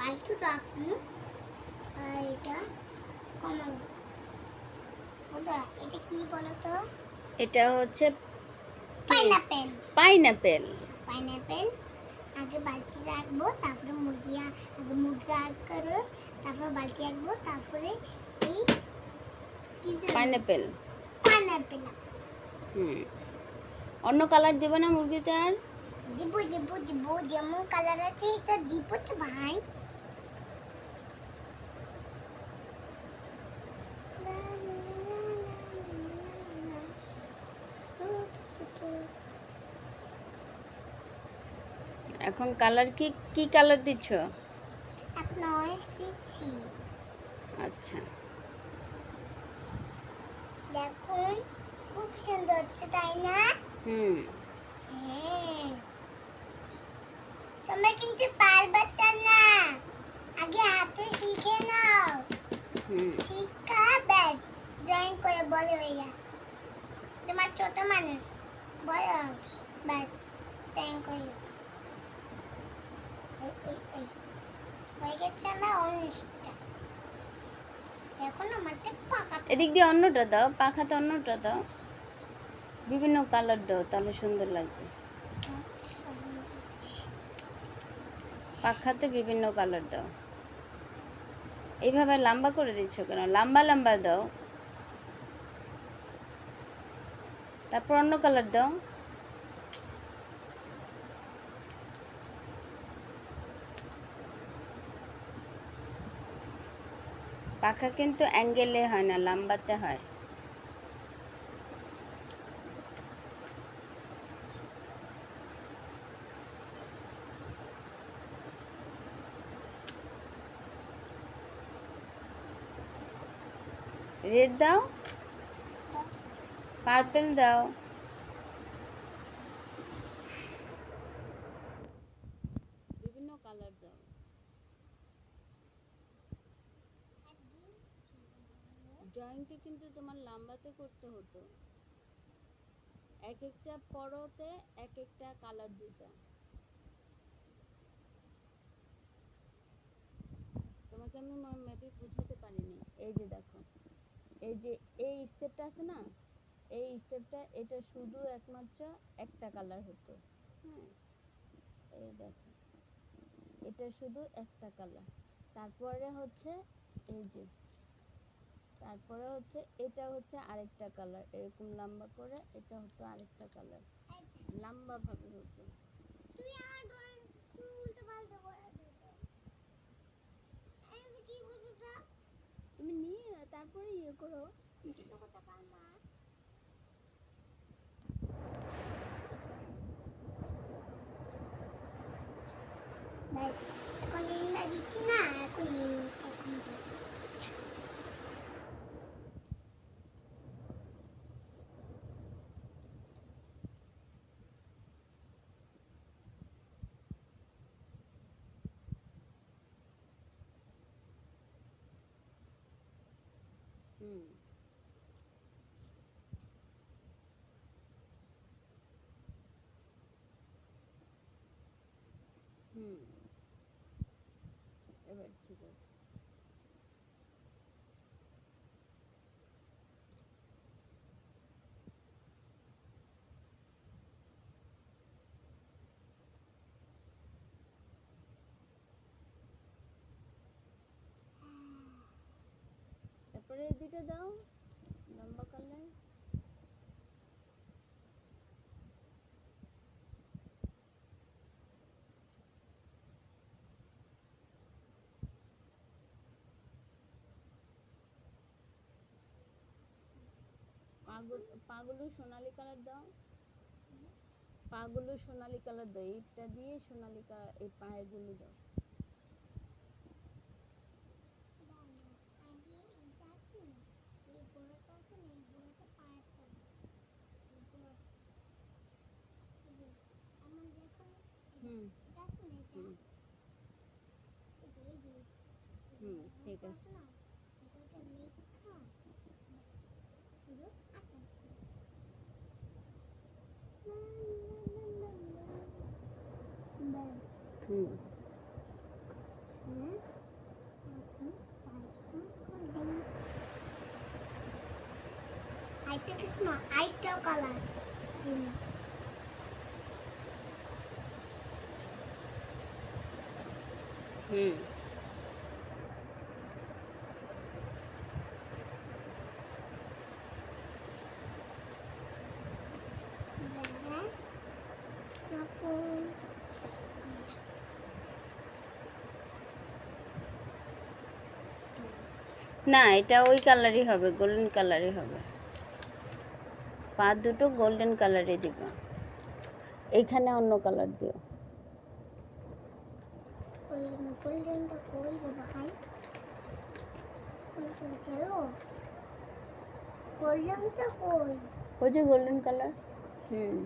পাল্টু রাখুন আর এটা কমাবো বন্ধুরা এটা কি বলো তো এটা হচ্ছে পাইনাপেল। পাইনাপেল। পাইনাপেল। আগে বালতি রাখব তারপরে মুরগি আগে মুরগি আগ করো তারপর বালতি রাখব তারপরে এই কি পাইনাপেল। পাইনাপেল। হুম। অন্য কালার দেবে না মুরগিতে আর দিব দিব দিব যেমন কালার আছে এটা দিব তো ভাই। এখন কালার কি কি কালার দিচ্ছ? এখন নয়েস দিচ্ছি। আচ্ছা। দেখুন খুব সুন্দর হচ্ছে তাই না? হুম। হ্যাঁ। তোমরা কিন্তু পারবে তা না। আগে হাতে শিখে নাও। শিক্ষা ব্যাগ জয়েন করে বলে ভাইয়া তোমার ছোট মানুষ। বলো। ব্যাস জয়েন করো। এদিক দিয়ে অন্যটা দাও পাখাতে অন্যটা দাও। বিভিন্ন কালার দাও, তাহলে সুন্দর লাগবে। পাখাতে বিভিন্ন কালার দাও। এইভাবে লম্বা করে দিচ্ছ কেন? লম্বা লম্বা দাও। তারপর অন্য কালার দাও। পাখা কিন্তু অ্যাঙ্গেলে হয় না লম্বাতে হয়। রেড দাও। পার্পল দাও বিভিন্ন কালার দাও ড্রয়িংটা কিন্তু তোমার লম্বাতে করতে হতো। এক একটা পরতে, এক একটা কালার দিতে। তোমাকে আমি মেবি বুঝাতে পারিনি। এই যে দেখো, এই যে এই স্টেপটা আছে না? এই স্টেপটা এটা শুধু একমাত্র একটা কালার হতো। হ্যাঁ এই দেখো, এটা শুধু একটা কালার তারপরে হচ্ছে এই যে তারপরে হচ্ছে এটা হচ্ছে আরেকটা কালার এরকম লম্বা করে এটা হতো আরেকটা কালার লম্বা ভাবে হতো তুমি নিয়ে তারপরে ইয়ে করো। ব্যাস এখন দিচ্ছি না এখন এখন দিই। হুম হুম এবার ঠিক আছে তারপরে এই দুইটা দাও। লম্বা কালার পাগুলো সোনালি কালার দাও। পাগুলো সোনালি কালার দাও। এইটা দিয়ে সোনালি এই পায়েগুলো দাও। হুম হুম হুম ঠিক আছে হুম I think it's my I took a lot. হুম। না, এটা ওই কালারই হবে গোল্ডেন কালারই হবে। পা দুটো গোল্ডেন কালারে দিব। এইখানে অন্য কালার দিও। গোল্ডেনটা রে ভাই গেল গোল্ডেনটা কই ওই যে গোল্ডেন কালার হুম